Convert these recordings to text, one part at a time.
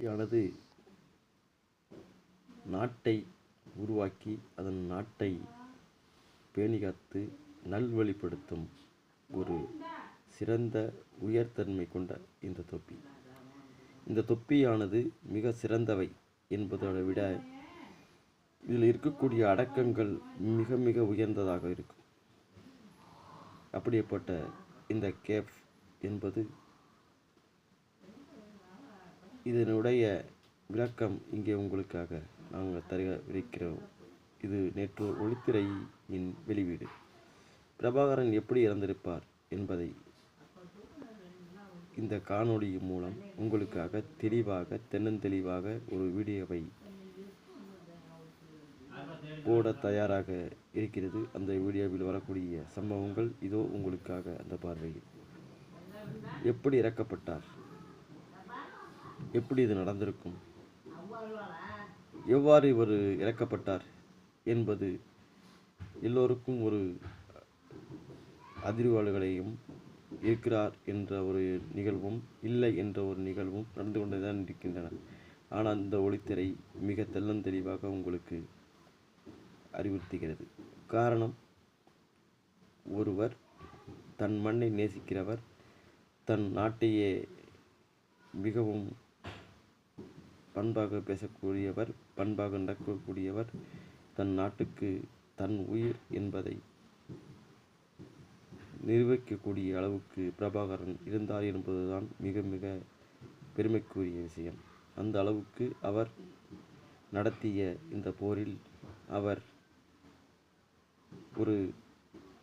யானது நாட்டை உருவாக்கி அதன் நாட்டை பேணிகாத்து நல்வழிப்படுத்தும் ஒரு சிறந்த உயர்தன்மை கொண்ட இந்த தொப்பி. இந்த தொப்பியானது மிக சிறந்தவை என்பதை விட இதில் இருக்கக்கூடிய அடக்கங்கள் மிக மிக உயர்ந்ததாக இருக்கும். அப்படியேப்பட்ட இந்த கேப் என்பது இதனுடைய விளக்கம் இங்கே உங்களுக்காக நாங்கள் தருகிறோம் இது நேற்று ஒளித்திரையின் வெளியீடு. பிரபாகரன் எப்படி இறந்திருப்பார் என்பதை இந்த காணொளி மூலம் உங்களுக்காக தெளிவாக தென்னந்தெளிவாக ஒரு வீடியோவை போட தயாராக இருக்கிறது. அந்த வீடியோவில் வரக்கூடிய சம்பவங்கள் இதோ உங்களுக்காக அந்த பார்வையில். எப்படி இறக்கப்பட்டார்? எப்படி இது நடந்திருக்கும்? எவ்வாறு இவர் இறக்கப்பட்டார் என்பது எல்லோருக்கும் ஒரு அதிர்வாளர்களையும் இருக்கிறார் என்ற ஒரு நிகழ்வும் இல்லை என்ற ஒரு நிகழ்வும் நடந்து கொண்டே தான் இருக்கின்றன. ஆனால் இந்த ஒளித்திரை மிக தெள்ளந்தெளிவாக உங்களுக்கு அறிவுறுத்துகிறது. காரணம் ஒருவர் தன் மண்ணை நேசிக்கிறவர் தன் நாட்டையே மிகவும் பண்பாக பேசக்கூடியவர் பண்பாக நடக்கக்கூடியவர் தன் நாட்டுக்கு தன் உயிர் என்பதை நிர்வகிக்கக்கூடிய அளவுக்கு பிரபாகரன் இருந்தார் என்பதுதான் மிக மிக பெருமைக்குரிய விஷயம். அந்த அளவுக்கு அவர் நடத்திய இந்த போரில் அவர் ஒரு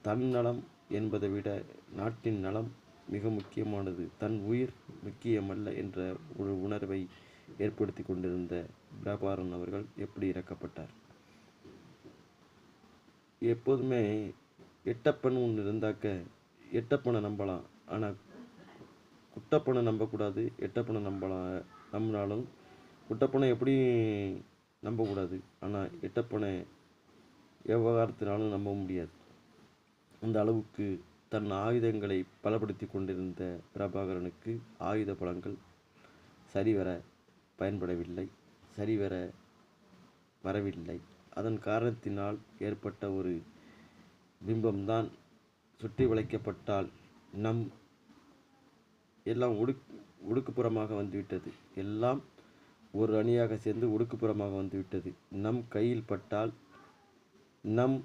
தன்னலம் என்பதை விட நாட்டின் நலம் மிக முக்கியமானது. தன் உயிர் முக்கியமல்ல என்ற ஒரு உணர்வை ஏற்படுத்தி கொண்டிருந்த பிரபாரன் அவர்கள் எப்படி இறக்கப்பட்டார்? எப்போதுமே எட்டப்பன் ஒன்று இருந்தாக்க எட்டப்பனை நம்பலாம். ஆனால் குட்டப்பனை நம்பக்கூடாது எட்டப்பனை நம்பலாம் நம்பினாலும் குட்டப்பனை எப்படி நம்பக்கூடாது. ஆனால் எட்டப்பனை எவ்வகாரத்தினாலும் நம்ப முடியாது. அந்த அளவுக்கு தன் ஆயுதங்களை பலப்படுத்தி கொண்டிருந்த பிரபாகரனுக்கு ஆயுத பலங்கள் சரிவர பயன்படவில்லை சரிவர வரவில்லை. அதன் காரணத்தினால் ஏற்பட்ட ஒரு பிம்பம்தான் சுற்றி வளைக்கப்பட்டால் நம் எல்லாம் உடுக் ஒடுக்குப்புறமாக வந்துவிட்டது. எல்லாம் ஒரு அணியாக சேர்ந்து ஒடுக்குப்புறமாக வந்துவிட்டது. நம் கையில் பட்டால் நம்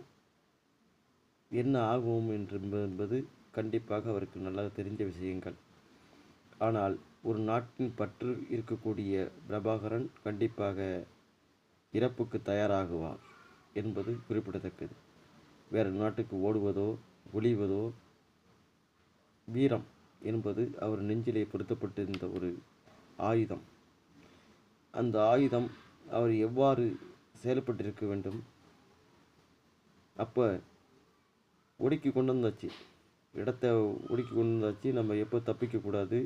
என்ன ஆகும் என்று என்பது கண்டிப்பாக அவருக்கு நல்லா தெரிஞ்ச விஷயங்கள். ஆனால் ஒரு நாட்டின் பற்று இருக்கக்கூடிய பிரபாகரன் கண்டிப்பாக இறப்புக்கு தயாராகுவார் என்பது குறிப்பிடத்தக்கது. வேறு நாட்டுக்கு ஓடுவதோ ஒளிவதோ வீரம் என்பது அவர் நெஞ்சிலே பொருத்தப்பட்டிருந்த ஒரு ஆயுதம். அந்த ஆயுதம் அவர் எவ்வாறு செயல்பட்டிருக்க வேண்டும்? அப்போ ஒடுக்கி கொண்டு வந்தாச்சு இடத்த ஒடுக்கி கொண்டு வந்தாச்சு நம்ம எப்போ தப்பிக்கக்கூடாது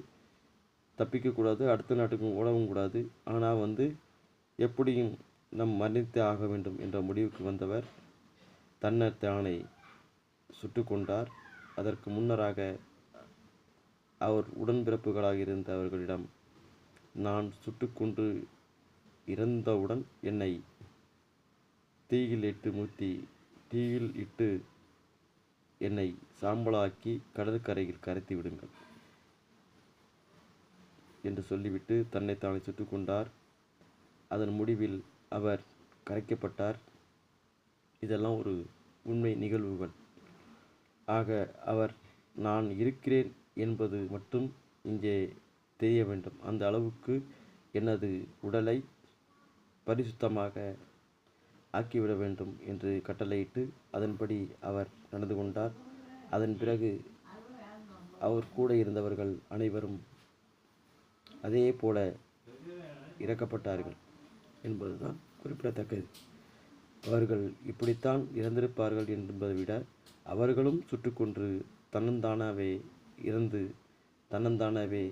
தப்பிக்கக்கூடாது அடுத்த நாட்டுக்கும் ஓடவும் கூடாது. ஆனால் வந்து எப்படியும் நம் மன்னித்தே ஆக வேண்டும் என்ற முடிவுக்கு வந்தவர் தன்னை தானே சுட்டு கொண்டார் அதற்கு முன்னராக அவர் உடன்பிறப்புகளாக இருந்தவர்களிடம் நான் சுட்டுக்கொண்டு இறந்தவுடன் என்னை தீயில் இட்டு முத்தி தீயில் இட்டு என்னை சாம்பலாக்கி கடற்கரையில் கரைத்து விடுங்கள். என்று சொல்லிவிட்டு தன்னைத்தானே தானே கொண்டார் அதன் முடிவில் அவர் கரைக்கப்பட்டார். இதெல்லாம் ஒரு உண்மை நிகழ்வுகள். ஆக அவர் நான் இருக்கிறேன் என்பது மட்டும் இங்கே தெரிய வேண்டும். அந்த அளவுக்கு எனது உடலை பரிசுத்தமாக ஆக்கிவிட வேண்டும் என்று கட்டளையிட்டு அதன்படி அவர் நடந்து கொண்டார். அதன் பிறகு அவர் கூட இருந்தவர்கள் அனைவரும் அதே போல இறக்கப்பட்டார்கள் என்பதுதான் குறிப்பிடத்தக்கது. அவர்கள் இப்படித்தான் இறந்திருப்பார்கள் என்பதை விட அவர்களும் சுட்டுக்கொன்று தன்னந்தானாவே இறந்து தன்னந்தானாவே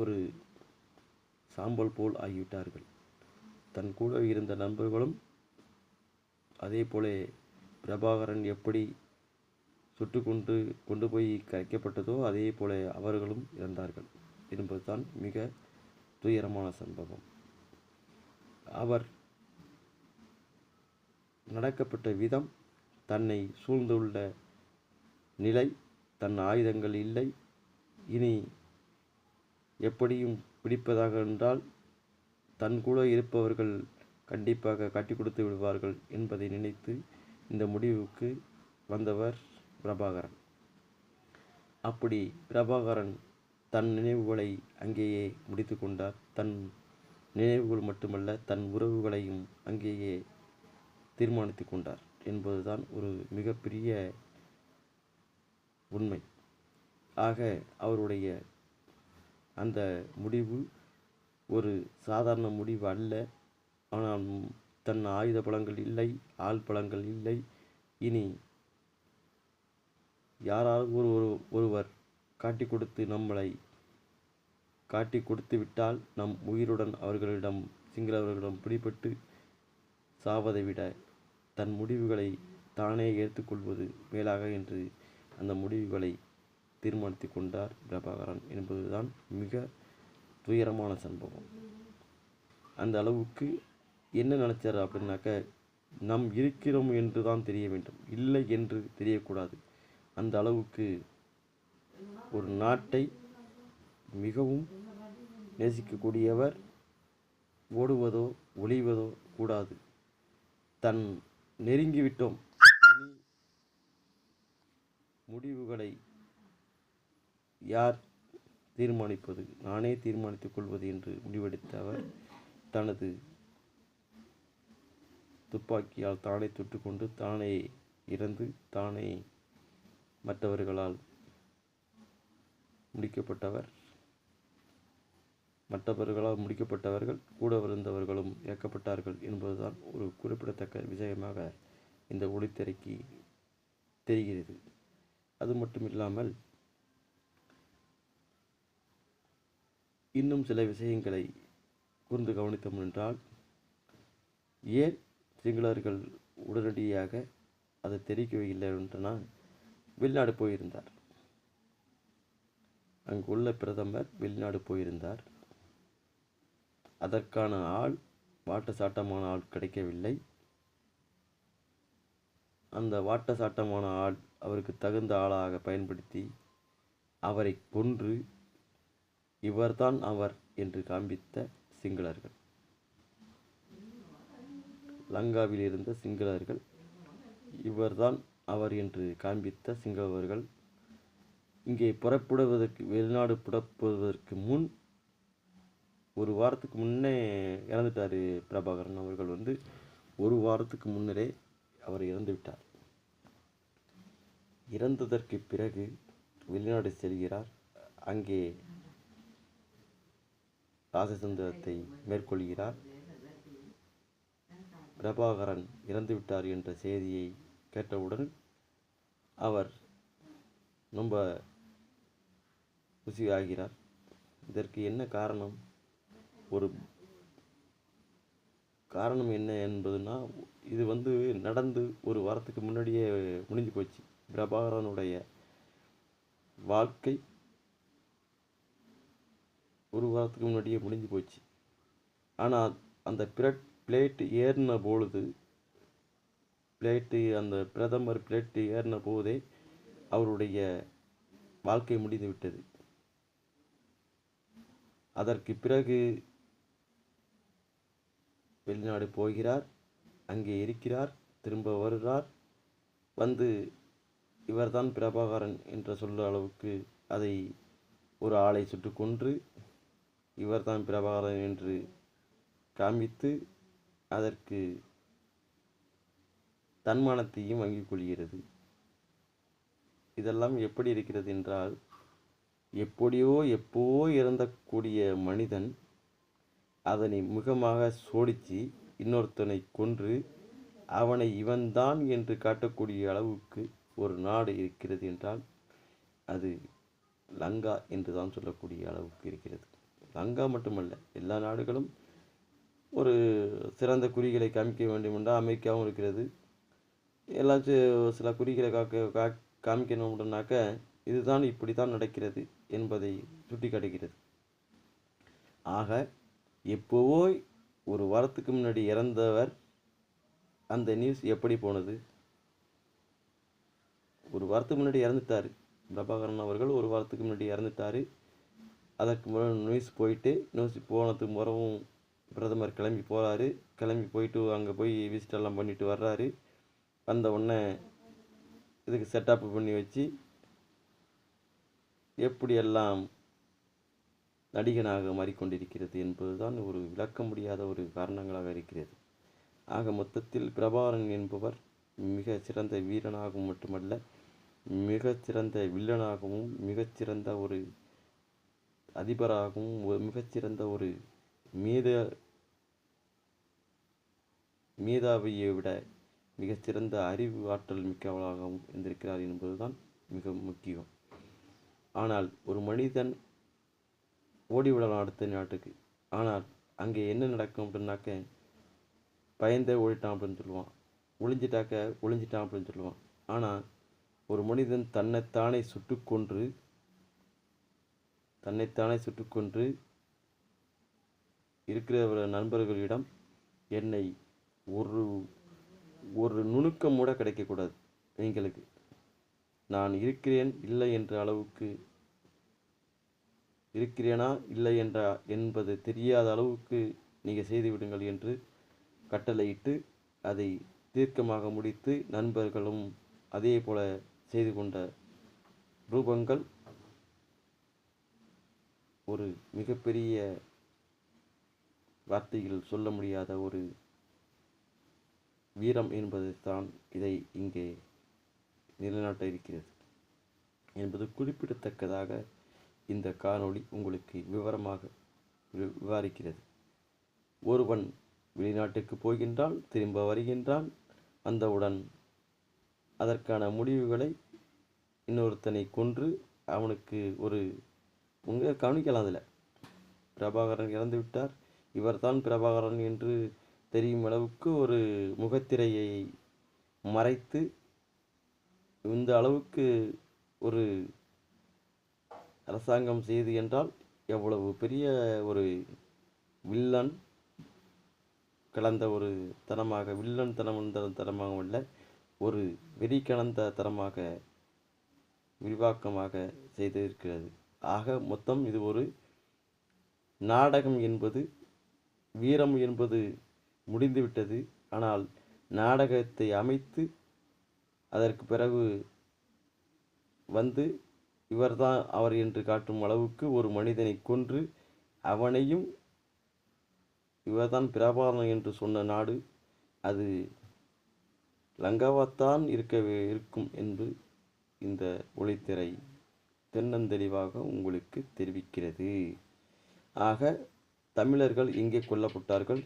ஒரு சாம்பல் போல் ஆகிவிட்டார்கள். தன் கூட இருந்த நண்பர்களும் அதே போல பிரபாகரன் எப்படி சுட்டு கொண்டு கொண்டு போய் கரைக்கப்பட்டதோ அதே போல அவர்களும் இறந்தார்கள். என்பதுதான் மிக துயரமான சம்பவம். அவர் நடக்கப்பட்ட விதம் தன்னை சூழ்ந்துள்ள நிலை தன் ஆயுதங்கள் இல்லை. இனி எப்படியும் பிடிப்பதாக என்றால் தன் கூட இருப்பவர்கள் கண்டிப்பாக கட்டி கொடுத்து விடுவார்கள் என்பதை நினைத்து இந்த முடிவுக்கு வந்தவர் பிரபாகரன். அப்படி பிரபாகரன் தன் நினைவுகளை அங்கேயே முடித்து கொண்டார். தன் நினைவுகள் மட்டுமல்ல தன் உறவுகளையும் அங்கேயே தீர்மானித்து கொண்டார் என்பதுதான் ஒரு மிகப்பெரிய உண்மை. ஆக அவருடைய அந்த முடிவு ஒரு சாதாரண முடிவு அல்ல. ஆனால் தன் ஆயுத பலங்கள் இல்லை ஆள் பலங்கள் இல்லை. இனி யாராவது ஒரு ஒரு ஒருவர் காட்டி கொடுத்து நம்மளை காட்டி கொடுத்து விட்டால் நம் உயிருடன் அவர்களிடம் சிங்களவர்களிடம் பிடிபட்டு சாவதை விட தன் முடிவுகளை தானே ஏற்றுக்கொள்வது மேலாக என்று அந்த முடிவுகளை தீர்மானித்து கொண்டார் பிரபாகரன் என்பதுதான் மிக துயரமான சம்பவம். அந்த அளவுக்கு என்ன நினச்சார் அப்படின்னாக்க நாம் இருக்கிறோம் என்று தான் தெரிய வேண்டும். இல்லை என்று தெரியக்கூடாது. அந்த அளவுக்கு ஒரு நாட்டை மிகவும் நேசிக்கக்கூடியவர். ஓடுவதோ ஒளிவதோ கூடாது. தன் நெருங்கிவிட்டோம். இனி முடிவுகளை யார் தீர்மானிப்பது? நானே தீர்மானித்துக் கொள்வது என்று முடிவெடுத்த அவர் தனது துப்பாக்கியால் தானே தொட்டுக்கொண்டு தானே இறந்து தானே மற்றவர்களால் முடிக்கப்பட்டவர். மற்றவர்களால் முடிக்கப்பட்டவர்கள் கூட விருந்தவர்களும் இறக்கப்பட்டார்கள் என்பதுதான் ஒரு குறிப்பிடத்தக்க விஷயமாக இந்த ஒளித்திரைக்கு தெரிகிறது. அது மட்டும் இல்லாமல் இன்னும் சில விஷயங்களை கூர்ந்து கவனித்தோம் என்றால் ஏன் சிங்களர்கள் உடனடியாக அதை தெரிவிக்கவில்லை என்றனால் வெளிநாடு போயிருந்தார். அங்குள்ள பிரதமர் வெளிநாடு போயிருந்தார். அதற்கான ஆள் வாட்ட சாட்டமான ஆள் கிடைக்கவில்லை. அந்த வாட்ட சாட்டமான ஆள் அவருக்கு தகுந்த ஆளாக பயன்படுத்தி அவரை கொன்று இவர்தான் அவர் என்று காண்பித்த சிங்களர்கள். லங்காவில் இருந்த சிங்களர்கள் இவர்தான் அவர் என்று காண்பித்த சிங்களவர்கள் இங்கே புறப்படுவதற்கு வெளிநாடு புறப்படுவதற்கு முன் ஒரு வாரத்துக்கு முன்னே இறந்துட்டார் பிரபாகரன் அவர்கள் வந்து ஒரு வாரத்துக்கு முன்னரே அவர் இறந்து விட்டார். இறந்ததற்கு பிறகு வெளிநாடு செல்கிறார். அங்கே ராஜதந்திரத்தை மேற்கொள்கிறார். பிரபாகரன் இறந்துவிட்டார் என்ற செய்தியை கேட்டவுடன் அவர் ரொம்ப குசியாகிறார் இதற்கு என்ன காரணம்? ஒரு காரணம் என்ன என்பதுனா இது வந்து நடந்து ஒரு வாரத்துக்கு முன்னாடியே முடிஞ்சு போச்சு. பிரபாகரனுடைய வாழ்க்கை ஒரு வாரத்துக்கு முன்னாடியே முடிஞ்சு போச்சு. ஆனால் அந்த பிளட் பிளேட் ஏறின பொழுது பிளேட்டு அந்த பிரதமர் பிளேட்டு ஏறின போதே அவருடைய வாழ்க்கை முடிந்துவிட்டது அதற்கு பிறகு வெளிநாடு போகிறார் அங்கே இருக்கிறார் திரும்ப வருகிறார். வந்து இவர்தான் பிரபாகரன் என்ற சொல்ல அளவுக்கு அதை ஒரு ஆளை சுட்டு கொன்று இவர்தான் பிரபாகரன் என்று காமித்து அதற்கு தன்மானத்தையும் வாங்கிக் கொள்கிறது. இதெல்லாம் எப்படி இருக்கிறது என்றால் எப்படியோ எப்போ இறந்தக்கூடிய மனிதன் அதனை முகமாக சோடித்து இன்னொருத்தனை கொன்று அவனை இவன்தான் என்று காட்டக்கூடிய அளவுக்கு ஒரு நாடு இருக்கிறது என்றால் அது லங்கா என்று தான் சொல்லக்கூடிய அளவுக்கு இருக்கிறது. லங்கா மட்டுமல்ல எல்லா நாடுகளும் ஒரு சிறந்த குறிகளை காமிக்க வேண்டும் என்றால் அமெரிக்காவும் இருக்கிறது. எல்லாச்சும் சில குறிகளை காக்க கா காமிக்கணும்னாக்க இதுதான் இப்படி தான் நடக்கிறது என்பதை சுட்டி காட்டுகிறது ஆக எப்போவோ ஒரு வாரத்துக்கு முன்னாடி இறந்தவர் அந்த நியூஸ் எப்படி போனது? ஒரு வாரத்துக்கு முன்னாடி இறந்துட்டார். பிரபாகரன் அவர்கள் ஒரு வாரத்துக்கு முன்னாடி இறந்துட்டார். அதற்கு முன்னாடி நியூஸ் போயிட்டு நியூஸ் போனதுக்கு முறவும் பிரதமர் கிளம்பி போகிறாரு கிளம்பி போயிட்டு அங்கே போய் விசிட் எல்லாம் பண்ணிட்டு வர்றாரு. வந்த உடனே இதுக்கு செட்டப் பண்ணி வச்சு எப்படியெல்லாம் நடிகனாக மாறிக்கொண்டிருக்கிறது என்பதுதான் ஒரு விளக்க முடியாத ஒரு காரணங்களாக இருக்கிறது. ஆக மொத்தத்தில் பிரபாகரன் என்பவர் மிக சிறந்த வீரனாகவும் மட்டுமல்ல மிகச்சிறந்த வில்லனாகவும் மிகச்சிறந்த ஒரு அதிபராகவும் மிகச்சிறந்த ஒரு மீத மீதாவையை விட மிகச்சிறந்த அறிவு ஆற்றல் மிக்கவளாகவும் இருந்திருக்கிறார் என்பதுதான் மிக முக்கியம். ஆனால் ஒரு மனிதன் ஓடிவிடலாம் அடுத்த நாட்டுக்கு. ஆனால் அங்கே என்ன நடக்கும் அப்படின்னாக்க பயந்தே ஓடிட்டான் அப்படின்னு சொல்லுவான். ஒளிஞ்சிட்டாக்க ஒளிஞ்சிட்டான் அப்படின்னு சொல்லுவான். ஆனால் ஒரு மனிதன் தன்னைத்தானே சுட்டுக்கொன்று தன்னைத்தானே சுட்டுக்கொன்று இருக்கிற நண்பர்களிடம் என்னை ஒரு ஒரு நுணுக்கம் கூட கிடைக்கக்கூடாது. எங்களுக்கு. நான் இருக்கிறேன் இல்லை என்ற அளவுக்கு இருக்கிறேனா இல்லை என்ற என்பது தெரியாத அளவுக்கு நீங்கள் செய்து விடுங்கள் என்று கட்டளையிட்டு அதை தீர்க்கமாக முடித்து நண்பர்களும் அதே போல செய்து கொண்ட ரூபங்கள் ஒரு மிகப்பெரிய வார்த்தையில் சொல்ல முடியாத ஒரு வீரம் என்பது தான் இதை இங்கே நிலைநாட்ட இருக்கிறது என்பது குறிப்பிடத்தக்கதாக இந்த காணொளி உங்களுக்கு விவரமாக வி- விவரிக்கிறது. ஒருவன் வெளிநாட்டுக்கு போகின்றான் திரும்ப வருகின்றான். அந்தவுடன் அதற்கான முடிவுகளை இன்னொருத்தனை கொன்று அவனுக்கு ஒரு உங்க கவனிக்கலாம் அதில். பிரபாகரன் இறந்து விட்டார் இவர்தான் பிரபாகரன் என்று தெரியும் அளவுக்கு ஒரு முகத்திரையை மறைத்து இந்த அளவுக்கு ஒரு அரசாங்கம் செய்து என்றால் எவ்வளவு பெரிய ஒரு வில்லன் கலந்த ஒரு தனமாக வில்லன் தனம் என்ற தனமாக அல்ல ஒரு வெறி கலந்த தரமாக விரிவாக்கமாக செய்திருக்கிறது. ஆக மொத்தம் இது ஒரு நாடகம் என்பது வீரம் என்பது முடிந்துவிட்டது. ஆனால் நாடகத்தை அமைத்து அதற்கு பிறகு வந்து இவர்தான் அவர் என்று காட்டும் அளவுக்கு ஒரு மனிதனை கொன்று அவனையும் இவர்தான் பிரபாரம் என்று சொன்ன நாடு அது லங்காவாத்தான் இருக்க இருக்கும் என்று இந்த ஒளித்திரை தென்னந்தெளிவாக உங்களுக்கு தெரிவிக்கிறது. ஆக தமிழர்கள் எங்கே கொல்லப்பட்டார்கள்?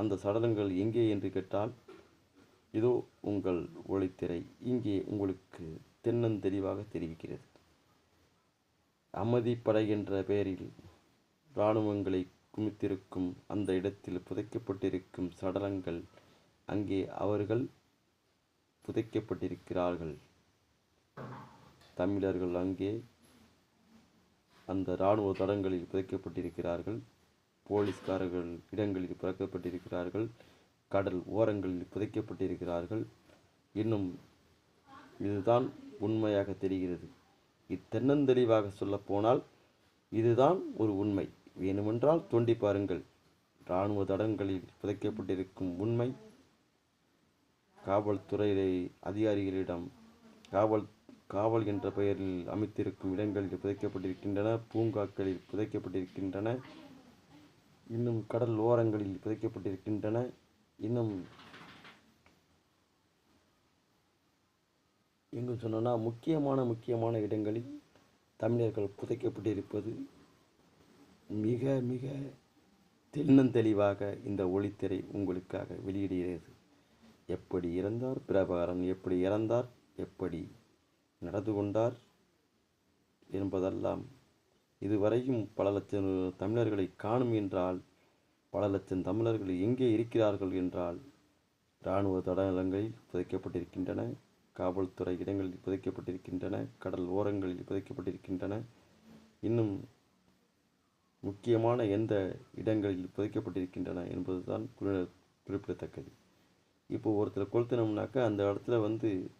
அந்த சடலங்கள் எங்கே என்று கேட்டால் இதோ உங்கள் ஒளித்திரை. இங்கே உங்களுக்கு தென்னந்தெளிவாக தெரிவிக்கிறது. அமைதிப்படை என்ற பெயரில் இராணுவங்களை குமித்திருக்கும் அந்த இடத்தில் புதைக்கப்பட்டிருக்கும் சடலங்கள் அங்கே அவர்கள் புதைக்கப்பட்டிருக்கிறார்கள். தமிழர்கள் அங்கே அந்த இராணுவ தடங்களில் புதைக்கப்பட்டிருக்கிறார்கள். போலீஸ்காரர்கள் இடங்களில் புதைக்கப்பட்டிருக்கிறார்கள் கடல் ஓரங்களில் புதைக்கப்பட்டிருக்கிறார்கள். இன்னும் இதுதான் உண்மையாக தெரிகிறது. இத்தென்னந்தெளிவாக சொல்லப்போனால் இதுதான் ஒரு உண்மை. வேணுமென்றால் தோண்டி பாருங்கள். இராணுவ தடங்களில் புதைக்கப்பட்டிருக்கும் உண்மை. காவல்துறையிலே அதிகாரிகளிடம் காவல் காவல் என்ற பெயரில் அமைத்திருக்கும் இடங்களில் புதைக்கப்பட்டிருக்கின்றன. பூங்காக்களில் புதைக்கப்பட்டிருக்கின்றன. இன்னும் கடல் ஓரங்களில் புதைக்கப்பட்டிருக்கின்றன. இன்னும் எங்கும் சொன்னோன்னா முக்கியமான முக்கியமான இடங்களில் தமிழர்கள் புதைக்கப்பட்டிருப்பது மிக மிக தென்னந்தெளிவாக இந்த ஒளித்திரை உங்களுக்காக வெளியிடுகிறது. எப்படி இறந்தார் பிரபாகரன்? எப்படி இறந்தார்? எப்படி நடந்து கொண்டார்? என்பதெல்லாம் இதுவரையும் பல லட்சம் தமிழர்களை காணும் என்றால் பல லட்சம் தமிழர்கள் எங்கே இருக்கிறார்கள் என்றால் இராணுவ தடலங்களில் புதைக்கப்பட்டிருக்கின்றன காவல்துறை இடங்களில் புதைக்கப்பட்டிருக்கின்றன கடல் ஓரங்களில் புதைக்கப்பட்டிருக்கின்றன. இன்னும் முக்கியமான எந்த இடங்களில் புதைக்கப்பட்டிருக்கின்றன என்பதுதான் குறி- குறிப்பிடத்தக்கது. இப்போ ஒருத்தரை கொளுத்தினோம்னாக்கா அந்த இடத்துல வந்து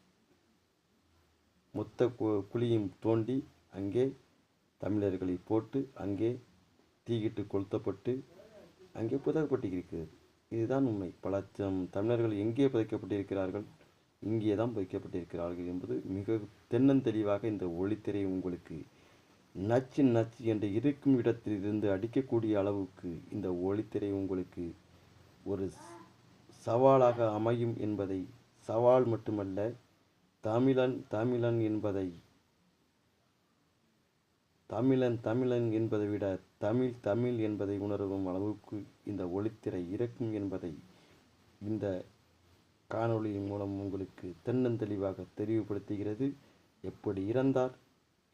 மொத்த கு- குழியும் தோண்டி அங்கே தமிழர்களை போட்டு அங்கே தீயிட்டு கொளுத்தப்பட்டு அங்கே புதைக்கப்பட்டிருக்கிறது இதுதான் உண்மை. பல தமிழர்கள் எங்கே புதைக்கப்பட்டிருக்கிறார்கள்? இங்கே தான் புதைக்கப்பட்டிருக்கிறார்கள் என்பது மிக தென்னந்தெளிவாக இந்த ஒளித்திரை உங்களுக்கு. நச்சு நச்சு என்று இருக்கும் இடத்திலிருந்து அடிக்கக்கூடிய அளவுக்கு இந்த ஒளித்திரை உங்களுக்கு ஒரு சவாலாக அமையும் என்பதை சவால் மட்டுமல்ல தமிழன் தமிழன் என்பதை தமிழன் தமிழன் என்பதை விட தமிழ் தமிழ் என்பதை உணரும் அளவுக்கு இந்த ஒளித்திரை இருக்கும் என்பதை இந்த காணொளியின் மூலம் உங்களுக்கு தென்னந்தெளிவாக தெளிவுபடுத்துகிறது எப்படி இறந்தார்?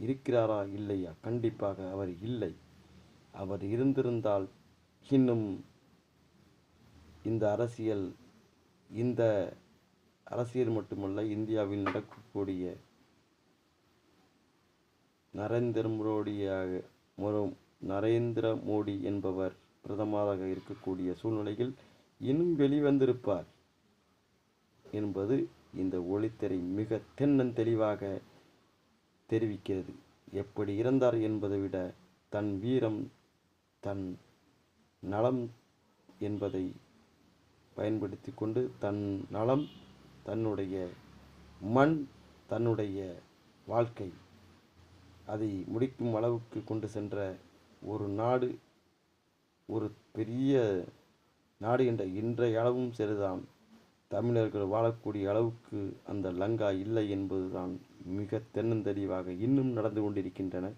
இருக்கிறாரா? இல்லையா? கண்டிப்பாக அவர் இல்லை. அவர் இருந்திருந்தால் இன்னும் இந்த அரசியல் இந்த அரசியல் மட்டுமல்ல இந்தியாவில் நடக்கக்கூடிய நரேந்திர மோடியாக மொ- நரேந்திர மோடி என்பவர் பிரதமராக இருக்கக்கூடிய சூழ்நிலையில் இன்னும் வெளிவந்திருப்பார் என்பது இந்த ஒளித்திரை மிக தென்னந்தெளிவாக தெரிவிக்கிறது. எப்படி இறந்தார் என்பதை விட தன் வீரம் தன் நலம் என்பதை பயன்படுத்தி கொண்டு தன் நலம் தன்னுடைய மண் தன்னுடைய வாழ்க்கை அதை முடிக்கும் அளவுக்கு கொண்டு சென்ற ஒரு நாடு ஒரு பெரிய நாடு என்ற இன்றைய அளவும் சரிதான். தமிழர்கள் வாழக்கூடிய அளவுக்கு அந்த லங்கா இல்லை என்பதுதான் மிக தென்னந்தெளிவாக இன்னும் நடந்து கொண்டிருக்கின்றன.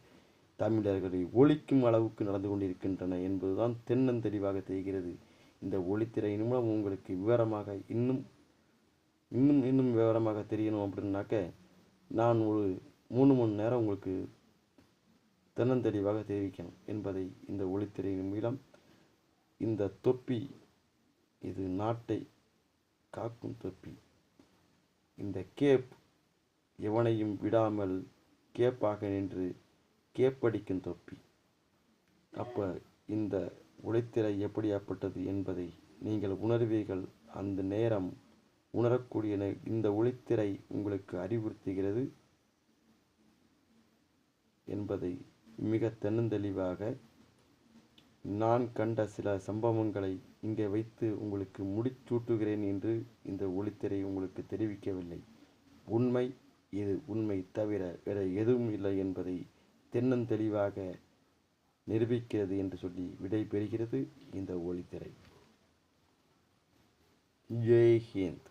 தமிழர்களை ஒழிக்கும் அளவுக்கு நடந்து கொண்டிருக்கின்றன என்பதுதான் தென்னந்தெளிவாக தெரிகிறது. இந்த ஒளித்திரையின் மூலம் உங்களுக்கு விவரமாக இன்னும் இன்னும் இன்னும் விவரமாக தெரியணும் அப்படின்னாக்க நான் ஒரு மூணு மணி நேரம் உங்களுக்கு தென்னந்தெளிவாக தெரிவிக்கணும் என்பதை இந்த ஒளித்திரையின் மூலம் இந்த தொப்பி இது நாட்டை காக்கும் தொப்பி. இந்த கேப் எவனையும் விடாமல் கேப்பாக நின்று கேப்படிக்கும் தொப்பி. அப்போ இந்த ஒளித்திரை எப்படியாப்பட்டது என்பதை நீங்கள் உணர்வீர்கள். அந்த நேரம் உணரக்கூடிய இந்த ஒளித்திரை உங்களுக்கு அறிவுறுத்துகிறது. என்பதை மிக தென்னந்தெளிவாக நான் கண்ட சில சம்பவங்களை இங்கே வைத்து உங்களுக்கு முடிச்சூட்டுகிறேன் என்று இந்த ஒளித்திரை உங்களுக்கு தெரிவிக்கவில்லை. உண்மை இது உண்மை தவிர வேற எதுவும் இல்லை என்பதை தென்னந்தெளிவாக நிரூபிக்கிறது என்று சொல்லி விடை பெறுகிறது இந்த ஒளித்திரை. ஜெய் ஹிந்த்.